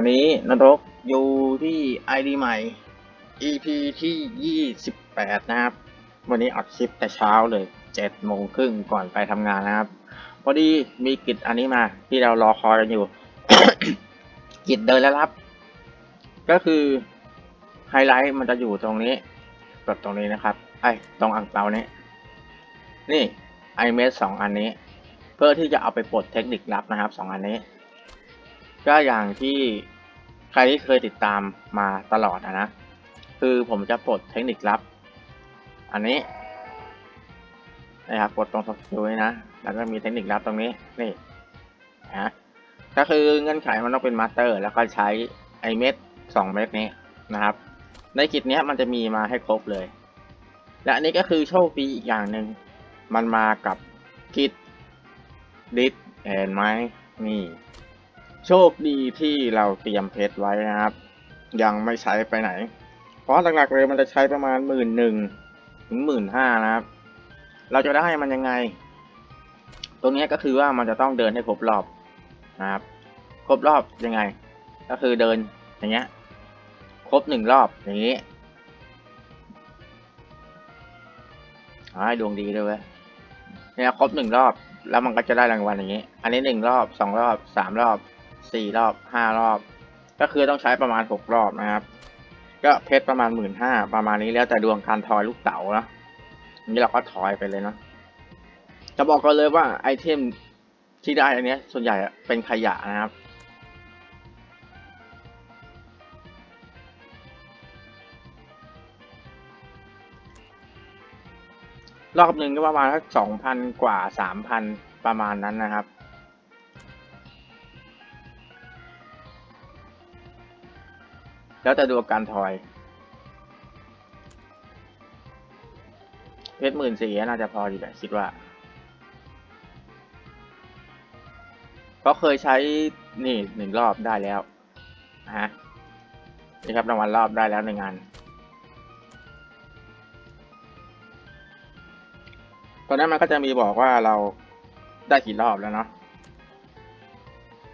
วัสดีครับวันนี้นรกอยู่ที่ ID ใหม่ EP ที่ 28 นะครับ วันนี้อัดคลิปแต่เช้าเลย7โมงครึ่งก่อนไปทำงานนะครับ พอดีมีกิจอันนี้มาที่เรารอคอยกันอยู่ กิจเดินแล้วรับ ก็คือไฮไลท์มันจะอยู่ตรงนี้กดตรงนี้นะครับ ไอ้ตรงอ่างเปานี้ นี่ไอเมสสองอันนี้ เพื่อที่จะเอาไปปลดเทคนิคลับนะครับสองอันนี้ ก็อย่างที่ใครที่เคยติดตามมาตลอดนะ คือผมจะปลดเทคนิคลับ อันนี้นะครับกดตรงสกิลนี้นะ แล้วก็มีเทคนิคลับตรงนี้ นี่นะก็คือเงื่อนไขมันต้องเป็นมาสเตอร์ แล้วก็ใช้ไอเม็ดสองเม็ดนี้นะครับ ในกิจเนี้ยมันจะมีมาให้ครบเลย และอันนี้ก็คือโชคดีอีกอย่างหนึ่ง มันมากับกิจดิสเห็นไหมนี่ โชคดีที่เราเตรียมเพชรไว้นะครับ ยังไม่ใช้ไปไหน เพราะหลักๆเลยมันจะใช้ประมาณหมื่นหนึ่งถึงหมื่นห้านะครับ เราจะได้มันยังไง ตรงนี้ก็คือว่ามันจะต้องเดินให้ครบรอบนะครับ ครบรอบยังไง ก็คือเดินอย่างเงี้ย ครบหนึ่งรอบอย่างนี้อ้ดวงดีด้วยเว้ยเนี่ยครบหนึ่งรอบ แล้วมันก็จะได้รางวัลอย่างนี้ อันนี้หนึ่งรอบสองรอบสามรอบ สี่รอบห้ารอบ ก็คือต้องใช้ประมาณหกรอบนะครับ ก็เพชรประมาณหมื่นห้าประมาณนี้แล้วแต่ดวงการทอยลูกเต๋านะนี่เราก็ทอยไปเลยเนาะจะบอกกันเลยว่าไอเทมที่ได้อันนี้ส่วนใหญ่เป็นขยะนะครับรอบหนึ่งก็ประมาณสักสองพันกว่าสามพันประมาณนั้นนะครับ แล้วแต่ดูการทอยเพชรหมื่นสี่น่าจะพอดีแหละคิดว่า ก็เคยใช้นี่หนึ่งรอบได้แล้วนะฮะนี่ครับรางวัลรอบได้แล้วหนึ่งงาน ตอนนั้นมันก็จะมีบอกว่าเราได้กี่รอบแล้วเนาะ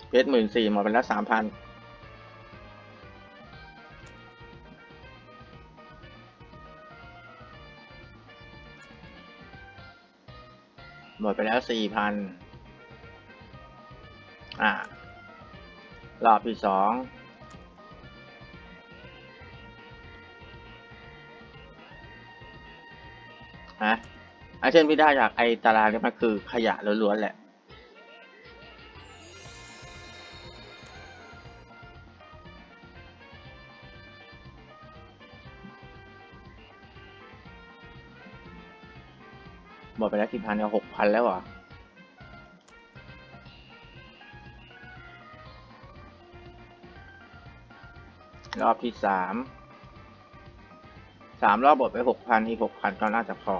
เพชรหมื่นสี่หมดไปแล้วสามพัน มดไปแล้วสี่พันอ่ารอบที่สองฮะไอเทมที่ได้จากไอตารางนี้มันคือขยะล้วนๆแหละหมดไปแล้วกี่พันเนี่ยหก พันแล้วเหรอะรอบที่สาม สามรอบหมดไปหกพันอีกหกพันก็น่าจะพอ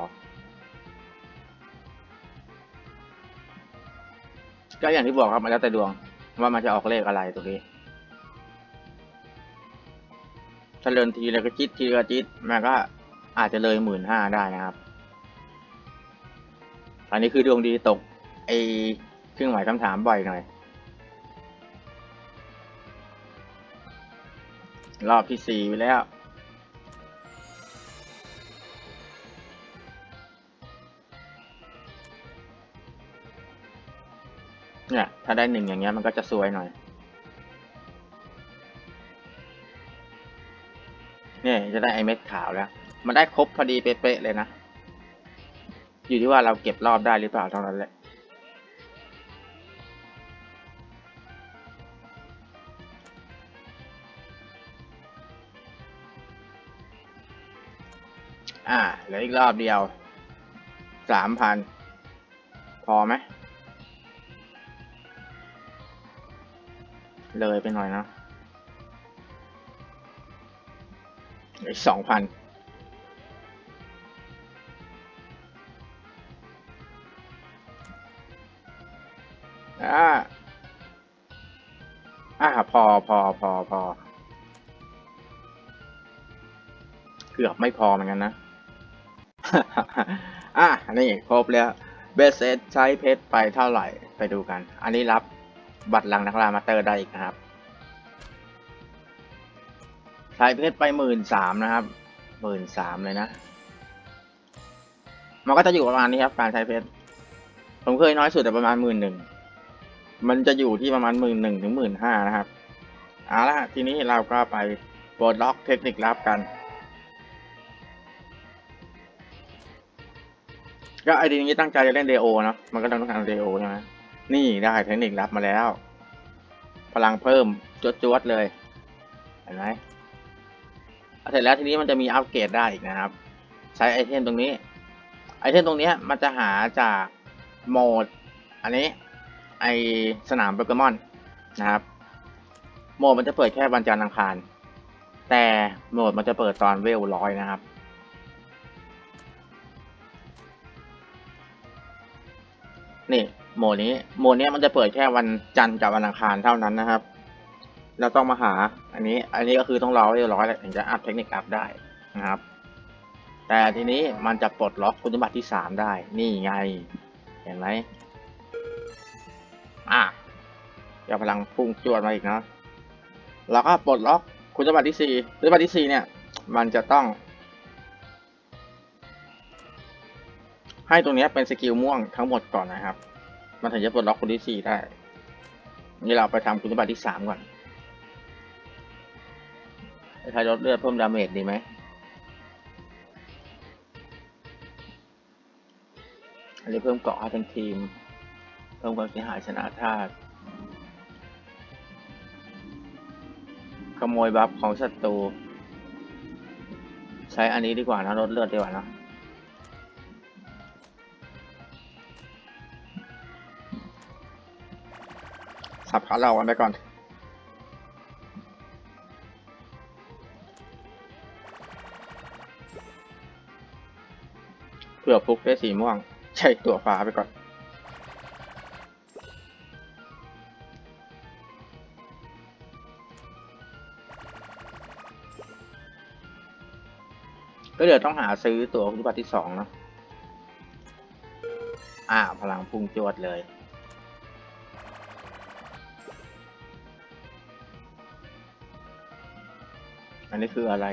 ก็อย่างที่บอกครับมันแล้วแต่ดวง ว่ามันจะออกเลขอะไรตรงนี้ถ้าเลินทีแล้วก็จิตทีละจิตมันก็อาจจะเลยหมื่นห้าได้นะครับ อันนี้คือดวงดีตกไอเครื่องหมายคำถามบ่อยหน่อย รอบที่สี่ไปแล้ว เนี่ย ถ้าได้หนึ่งอย่างเงี้ยมันก็จะสวยหน่อย เนี่ย จะได้ไอเม็ดขาวแล้ว มันได้ครบพอดีเป๊ะๆเลยนะ อยู่ที่ว่าเราเก็บรอบได้หรือเปล่าเท่านั้นแหละอ่าเหลืออีกรอบเดียวสามพันพอไหม เลยไปหน่อยนะอีกสองพัน อ่าอ่าพอพอพอพอเกือบไม่พอเหมือนกันนะ อะนี่ครบแล้วเบสเซตใช้เพชรไปเท่าไหร่ไปดูกัน อันนี้รับบัตรลังนักลามาเตอร์ได้อีกนะครับ ใช้เพชรไปหมื่นสามนะครับหมื่นสามเลยนะ มันก็จะอยู่ประมาณนี้ครับการใช้เพชร ผมเคยน้อยสุดแต่ประมาณหมื่นหนึ่ง มันจะอยู่ที่ประมาณหมื่นหนึ่งถึงหมื่นห้านะครับเอาละทีนี้เราก็ไปปลดล็อกเทคนิคลับกัน ก็ไอดีนี้ตั้งใจจะเล่นเดโอเนาะมันก็ต้องการเดโอใช่ไหมนี่ได้เทคนิคลับมาแล้ว พลังเพิ่มจวดๆเลยเห็นไหมเสร็จแล้วทีนี้มันจะมีอัปเกรดได้อีกนะครับ ใช้ไอเทมตรงนี้ ไอเทมตรงนี้มันจะหาจากโหมด อันนี้ ไอสนามโปเกมอนนะครับ โหมดมันจะเปิดแค่วันจันทร์อังคาร แต่โหมดมันจะเปิดตอนเวลร้อยนะครับ นี่โหมดนี้โหมดนี้มันจะเปิดแค่วันจันทร์กับวันอังคารเท่านั้นนะครับ เราต้องมาหาอันนี้ อันนี้ก็คือต้องรอให้ร้อยแล้วถึงจะอัพเทคนิคอัพได้นะครับ แต่ทีนี้มันจะปลดล็อกคุณสมบัติที่สามได้ นี่ไง เห็นไหม อะเดี๋ยวพลังพุ่งจวดมาอีกนะแล้วก็ปลดล็อกคุณสมบัติที่สี่คุณสมบัติที่สี่เนี่ย มันจะต้อง ให้ตรงนี้เป็นสกิลม่วงทั้งหมดก่อนนะครับ มันถึงจะปลดล็อกคนที่สี่ได้นี่เราไปทำคุณสมบัติที่สามก่อนใช้ลดเลือดเพิ่มดาเมจดีไหมอันนี้เพิ่มเกาะให้เป็นทีม พิ่มความเสียหายชนะธาตุขโมยบัฟของศัตรูใช้อันนี้ดีกว่านะลดเลือดดีกว่านะสับขาเรากันไปก่อนเผื่อฟุกได้สีม่วง ใช่ตัวฟ้าไปก่อน เดี๋ยวต้องหาซื้อตัวคุณบัตรที่สองเนาะอ่า พลังพุ่งจวดเลย อันนี้คืออะไร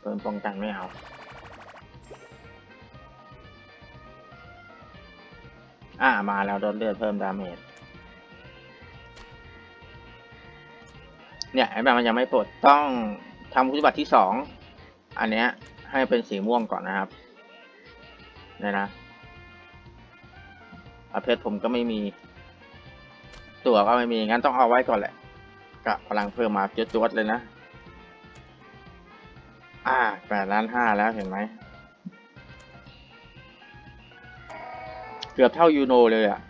เพิ่มป้องกันไม่เอาอ่ามาแล้วลดนเลือดเพิ่มดาเมจเนี่ยไอ้แบบมันยังไม่ปลดต้องทำคุณสมบัติที่สอง อันเนี้ยให้เป็นสีม่วงก่อนนะครับเนี่ยนะอาเพชรผมก็ไม่มี ตัวก็ไม่มีงั้นต้องเอาไว้ก่อนแหละกะพลังเพิ่มมาจวดๆเลยนะ อ่าแปดล้านห้าแล้วเห็นไหม เกือบเท่ายูโนเลยอะ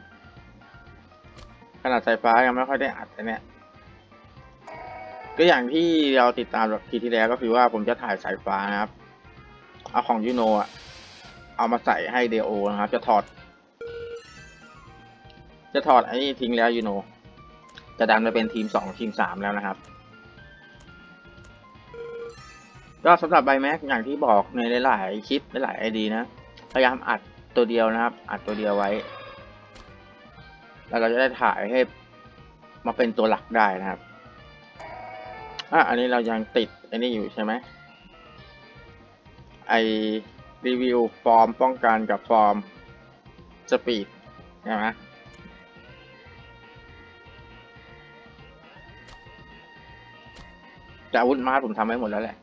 ขนาดสายฟ้ายังไม่ค่อยได้อัดเลยเนี่ย ก็อย่างที่เราติดตามแบบทีที่แล้วก็คือว่าผมจะถ่ายสายฟ้านะครับ เอาของยูโนอะเอามาใส่ให้เดโอนะครับ จะถอด จะถอดไอ้นี่ทิ้งแล้วยูโน จะดันไปเป็นทีมสองทีมสามแล้วนะครับ ก็สำหรับไบแม็กอย่างที่บอกในหลาย ๆ คลิปหลายไอดีนะ พยายามอัดตัวเดียวนะครับ อัดตัวเดียวไว้ แล้วเราจะได้ถ่ายให้มาเป็นตัวหลักได้นะครับ อะอันนี้เรายังติดอ้นี่อยู่ใช่ไหมไอรีวิวฟอร์มป้องกันกับฟอร์มสปีดใช่ไหมแต่อาวุธมาผมทำไว้หมดแล้วแหละ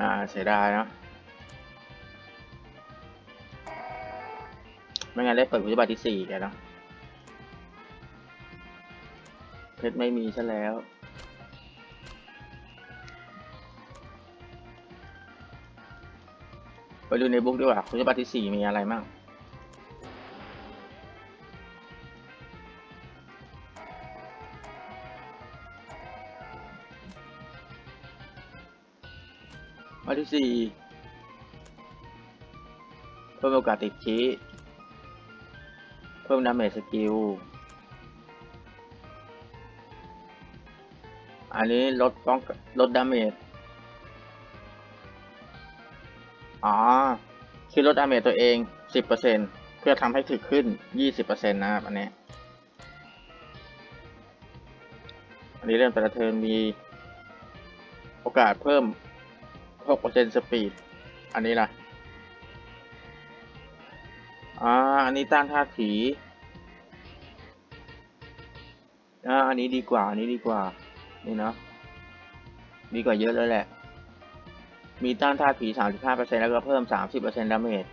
อ่าเสียดายเนาะไม่งั้นได้เปิดวิบัติที่สี่แกเนาะ ชรไม่มีซะแล้ว ไปดูในบุ๊กดีกว่าคุณสมบัติที่สี่มีอะไรมั่งข้อที่สี่เพิ่มโอกาสติดคีเพิ่มดาเมจสกิล อันนี้ลดป้องลดดาเมจอ๋อ คือลดดาเมจตัวเอง 10%เพื่อทำให้ถึกขึ้น 20%นะครับอันนี้อันนี้เริ่มแต่ละเทิร์นมี โอกาสเพิ่ม 6%สปีด อันนี้ล่ะอ่าอันนี้ต้านท่าผีอ่าอันนี้ดีกว่า อันนี้ดีกว่า นี่เนาะดีกว่าเยอะเลยแหละ มีต้านท่าผี 35%แล้วก็เพิ่ม 30%ดาเมจ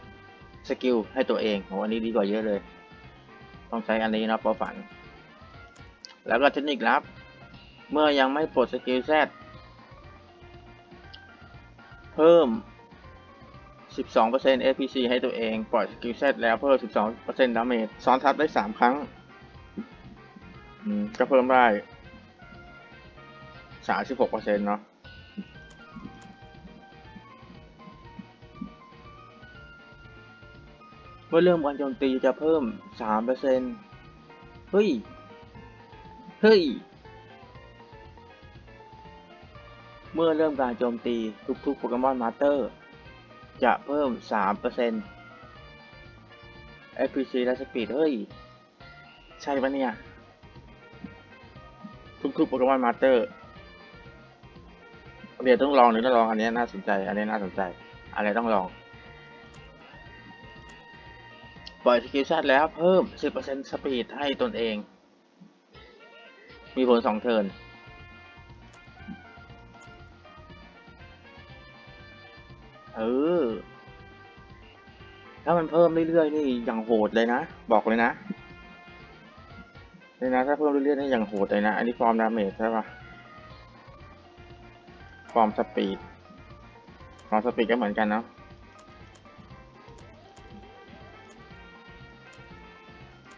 สกิลให้ตัวเองโหอันนี้ดีกว่าเยอะเลย ต้องใช้อันนี้นะปอฝัน แล้วก็เทคนิคลับ เมื่อยังไม่ปลดสกิลแซดเพิ่ม 12% APC ให้ตัวเอง ปล่อยสกิลแซดแล้วเพิ่ม 12%ดาเมจซ้อนทับได้ 3 ครั้งก็เพิ่มได้ 36%เปอร์เซ็นต์เนาะเมื่อเริ่มการโจมตีจะเพิ่ม3%เปอร์เซ็นต์เฮ้ย เฮ้ย เมื่อเริ่มการโจมตีทุกๆโปเกมอนมาสเตอร์ จะเพิ่ม3% FPC และสปีดเฮ้ย ใช่ปะเนี่ย ทุกๆโปเกมอนมาสเตอร์ เดี๋ยวต้องลองหรือต้องลองอันนี้น่าสนใจ อันนี้น่าสนใจ อะไรต้องลอง ปล่อยสกิลชัดแล้วเพิ่ม 10%สปีดให้ตนเอง มีผลสองเทิร์นเออ ถ้ามันเพิ่มเรื่อยๆนี่อย่างโหดเลยนะ บอกเลยนะเลยนะ ถ้าเพิ่มเรื่อยๆนี่อย่างโหดเลยนะ อันนี้ฟอร์มดาเมจใช่ปะ ฟอร์มสปีดฟอร์มสปีดก็เหมือนกันเนาะ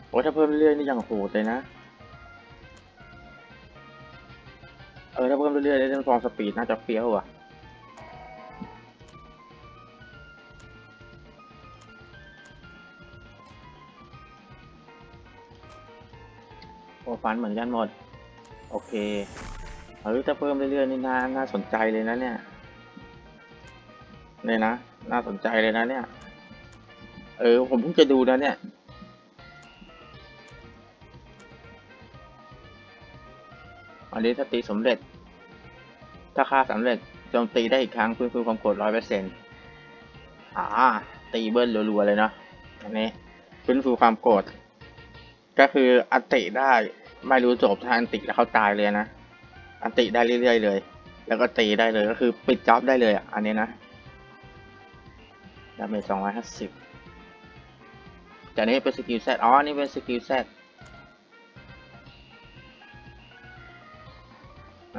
โอ้ถ้าเพิ่มเรื่อยๆนี่ยังโหดเลยนะเออถ้าเพิ่มเรื่อยๆนี่เรื่องฟอร์มสปีดน่าจะเฟี้ยวอะโอ้ฟันเหมือนกันหมด โอเค เออถ้าเพิ่มเรื่อยๆนี่น่าน่าสนใจเลยนะเนี่ยเนี่ยนะน่าสนใจเลยนะเนี่ย เออผมเพิ่งจะดูนะเนี่ยอันนี้ถ้าตีสำเร็จ ถ้าค่าสำเร็จโจมตีได้อีกครั้งฟื้นฟูความโกรธร้อยเปอร์เซ็นต์อ่า ตีเบิ้ลรัวๆเลยเนาะอันนี้ฟื้นฟูความโกรธก็คืออัติได้ไม่รู้จบถ้าอันติแล้วเขาตายเลยนะ อันติได้เรื่อยๆเลย แล้วก็ตีได้เลยก็คือปิดจ็อบได้เลยอะ อันนี้นะดาเมจสองร้อยห้าสิบแต่อันนี้เป็นสกิลแซดอ๋ออันนี้เป็นสกิลแซด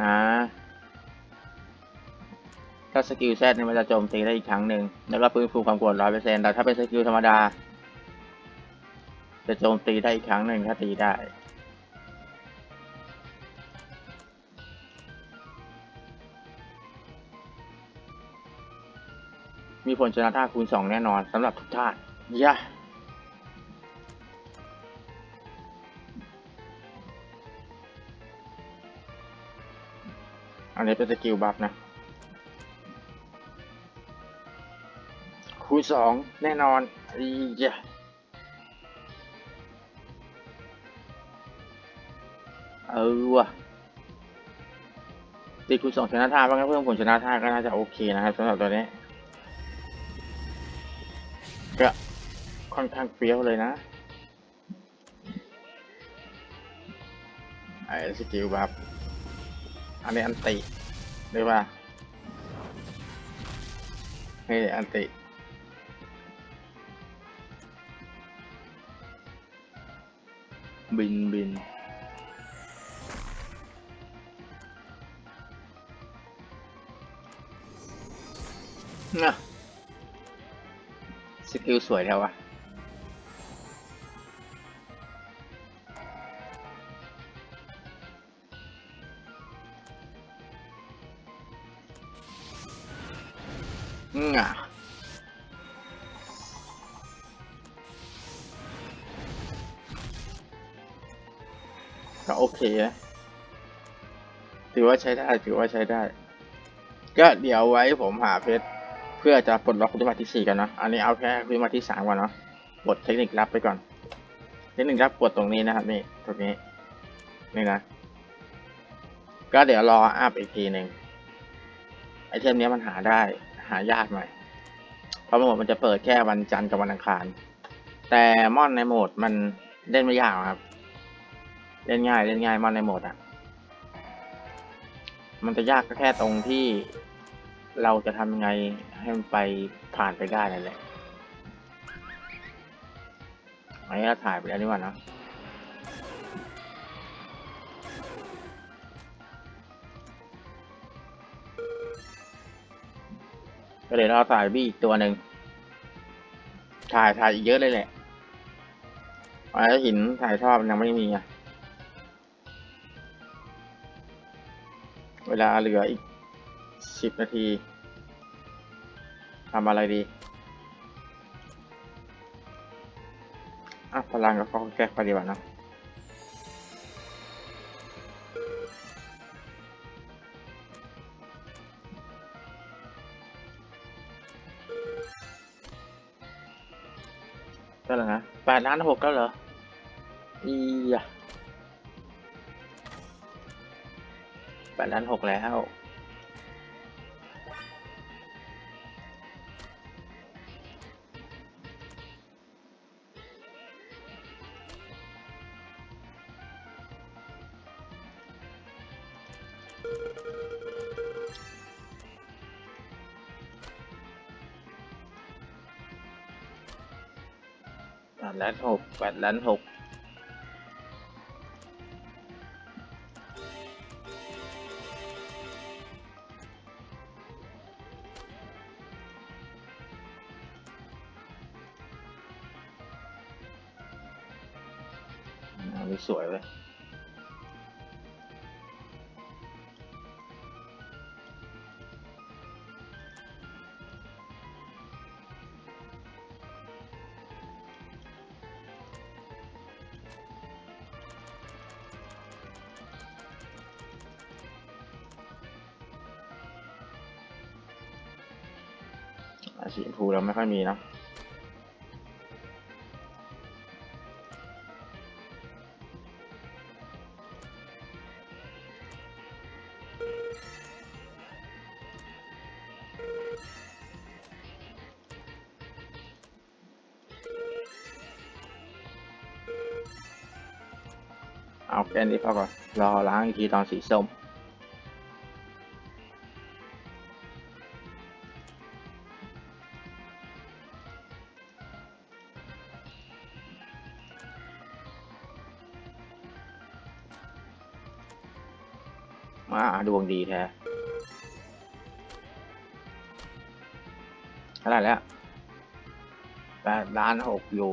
อ่าถ้าสกิลแซดเนี่ยมันจะโจมตีได้อีกครั้งหนึ่ง แล้วก็ฟื้นฟูความโกรธร้อยเปอร์เซ็นต์แต่ถ้าเป็นสกิลธรรมดา จะโจมตีได้อีกครั้งหนึ่งถ้าตีได้ มีผลชนะท่าคูณสองแน่นอนสำหรับทุกท่านย่าอันนี้เป็นสกิลบัฟนะ คูณสองแน่นอนอีย่าเออว่ะตีคูณสองชนะท่าเพราะงั้นเพิ่มผลชนะท่าก็น่าจะโอเคนะครับสำหรับตัวนี้ ก็ค่อนข้างเฟี้ยวเลยนะไอ้สกิลบัฟอันนี้อันติหรือว่านี่อันติบินบินน่ะ สกิลสวยแล้ววะง่ะก็โอเคนะถือว่าใช้ได้ ถือว่าใช้ได้ ก็เดี๋ยวไว้ผมหาเพชร พื่อจะปลดล็อกคุณสมบัติที่สี่กันเนะ อันนี้เอาแค่คุณสมบัติที่สามก่อนเนาะปลดเทคนิคลับไปก่อน เทคนิคลับปลดตรงนี้นะครับนี่ตรงนี้นี่นะ ก็เดี๋ยวรออัพอีกทีหนึ่งไอเทมเนี้ยมันหาได้หายากหน่อยเพราะโหมดมันจะเปิดแค่วันจันทร์กับวันอังคาร แต่มอนในโหมดมันเล่นไม่ยากหรอกครับ เล่นง่ายเล่นง่ายมอนในโหมดอะ มันจะยากก็แค่ตรงที่ เราจะทำยังไงให้มันไปผ่านไปได้นั่นแหละอันนี้เราถ่ายไปแล้วนี่ว่านะก็เดี๋ยเราถ่ายบี้อีกตัวหนึ่งถ่ายถ่ายอีกเยอะเลยแหละไอ้หินถ่ายทอดมันยังไม่มีอะเวลาเหลืออีก สิบนาทีทำอะไรดีอะพลังกับข้อแก้ไปดีกว่านะก็แล้วนะแปดล้านหกแล้วเหรอ อีอะแปดล้านหกแล้ว แปดล้านหกแพูเราไม่ค่อยมีนะเอาแค่นี้พอก่อนรอล้างอีกทีตอนสีส้ม ดีแท้เท่าไหร่แล้วแปดล้านหกอยู่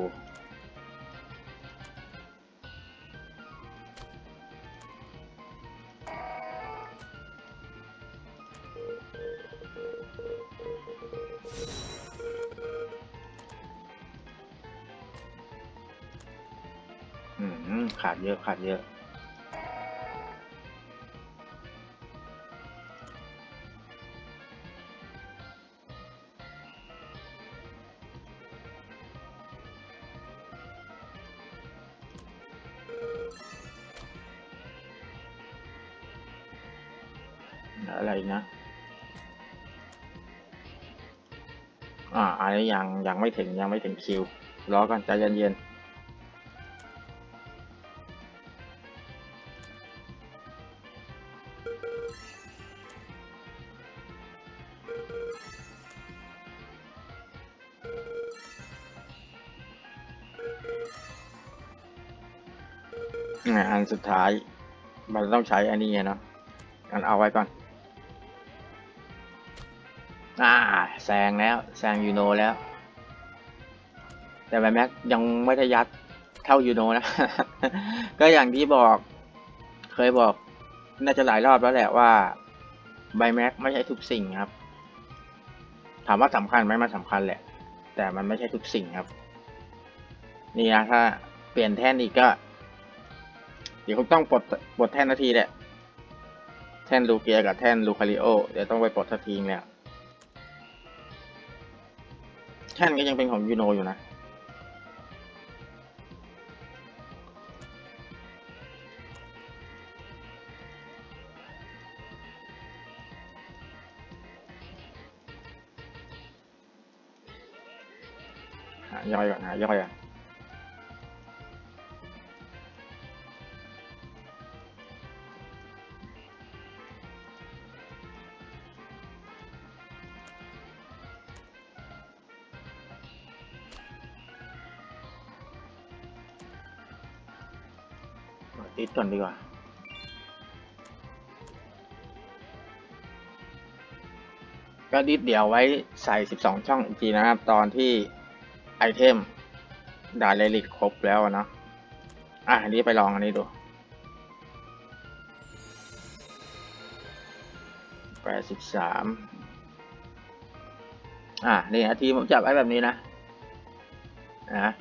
ขาดเยอะ ขาดเยอะ ยังยังไม่ถึงยังไม่ถึงคิวรอก่อนใจเย็นๆอันสุดท้ายมันต้องใช้อันนี้เนาะอันเอาไว้ก่อน อ่าแซงแล้ว แซงยูโนแล้ว แต่แบแม็กยังไม่ได้ยัดเท่ายูโนนะ ก็อย่างที่บอก เคยบอกน่าจะหลายรอบแล้วแหละว่าไบแม็กไม่ใช่ทุกสิ่งครับ ถามว่าสำคัญไหมมันสำคัญแหละ แต่มันไม่ใช่ทุกสิ่งครับ นี่นะถ้าเปลี่ยนแท่นอีกก็ เดี๋ยวคงต้องปลดปลดแท่นนาทีแหละ แท่นลูเกียกับแท่นลูคาริโอ เดี๋ยวต้องไปปลดทัทีแล้วแท่นก็ยังเป็นของยูโนอยู่นะ ย่อยก่อนหาย่อยก่อนเอาติดก่อนดีกว่าก็ดิดเดี๋ยวไว้ใส่ 12 ช่องอีกทีนะครับ ตอนที่ไอเทม ดาเลลิกครบแล้วนะ อะอันนี้ไปลองอันนี้ดูแปดสิบสามอะนี่นะทีผมจับไอ้แบบนี้นะนะ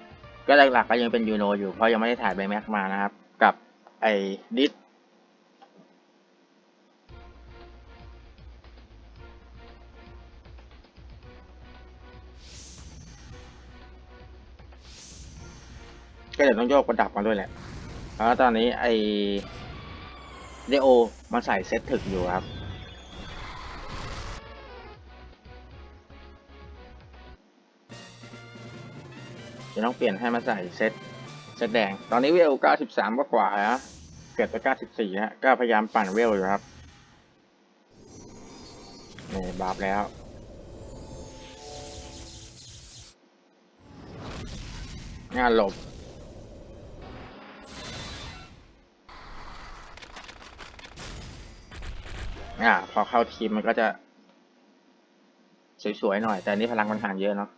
ก็หลักๆก็ยังเป็นยูโนอยู่เพราะยังไม่ได้ถ่ายใบแม็กมานะครับ กับไอดิส ก็เดี๋ยวต้องโยกประดับมาด้วยแหละ แล้วตอนนี้ไอเดโอมาใส่เซตถึกอยู่ครับ จะต้องเปลี่ยนให้มาใส่เซตเซตแดง ตอนนี้เวล 93ก็กว่าฮะเกิดไป94ฮะก็พยายามปั่นเวลอยู่ครับนี่บาปแล้วงานหลบ อ่า พอเข้าทีมมันก็จะ สวยๆหน่อย แต่นนี้พลังมันห่างเยอะเนาะ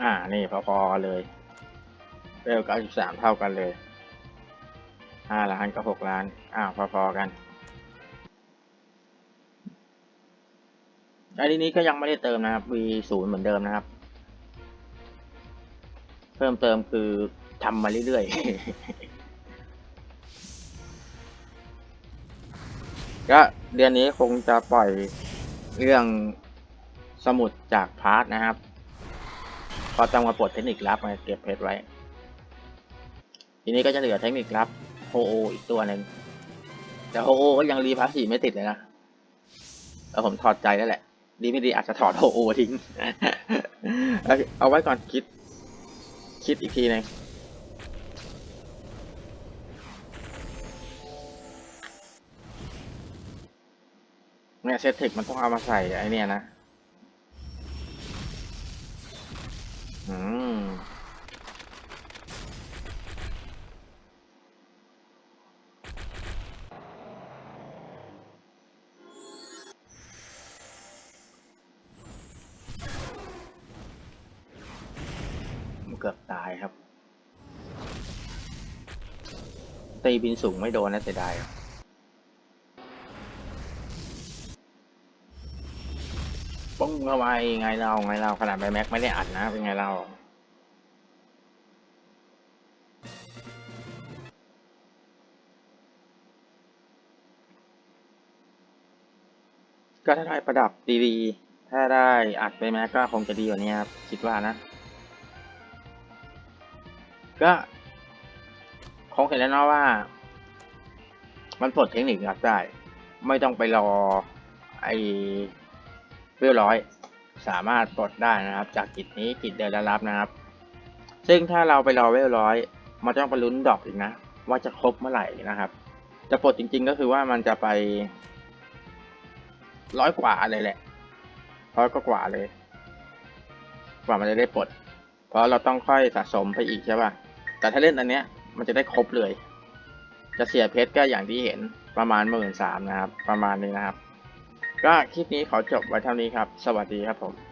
อ่า นี่พอๆเลยเร็ว93เท่ากันเลย5ล้านกับ6ล้าน อ้าว พอๆกันอันนี้ก็ยังไม่ได้เติมนะครับ V0 เหมือนเดิมนะครับ เพิ่มเติมคือทำมาเรื่อยๆ ก็เดือนนี้คงจะปล่อยเรื่องสมุดจากพาร์ทนะครับ พอต้องมาปลดเทคนิคลับมาเก็บเพชรไว้ ทีนี้ก็จะเหลือเทคนิคลับโฮโออีกตัวหนึ่งแต่โฮโอก็ยังรีพาสสีไม่ติดเลยนะแล้วผมถอดใจแล้วแหละ ดีไม่ดีอาจจะถอดโฮโอทิ้ง เอาไว้ก่อนคิด คิดอีกทีหนึ่งเนี่ยเซตเทคมันต้องเอามาใส่ไอเนี่ยนะ อืม ตีบินสูงไม่โดนนะเสียดายปุ้งเข้าไปไงเราไงเราขนาดไบแม็กไม่ได้อัดนะ เป็นไงเราก็ถ้าได้ประดับดีๆ ถ้าได้อัดไปแม็กก็คงจะดีกว่านี้ครับ คิดว่านะ ก็ งเห็นแล้วเนาะว่า มันปลดเทคนิคลับได้ ไม่ต้องไปรอไอ้เรียบร้อย สามารถปลดได้นะครับ จากกิจนี้กิจเดินและรับนะครับ ซึ่งถ้าเราไปรอเวลร้อย มันต้องไปลุ้นดอกอีกนะ ว่าจะครบเมื่อไหร่นะครับ จะปลดจริง ๆ ก็คือว่ามันจะไปร้อยกว่าเลยแหละร้อยก็กว่าเลย กว่ามันจะได้ปลด เพราะเราต้องค่อยสะสมไปอีกใช่ป่ะ แต่ถ้าเล่นอันเนี้ย มันจะได้ครบเลย จะเสียเพชรก็อย่างที่เห็นประมาณหมื่นสามนะครับ ประมาณนี้นะครับ ก็คลิปนี้ขอจบไว้เท่านี้ครับ สวัสดีครับผม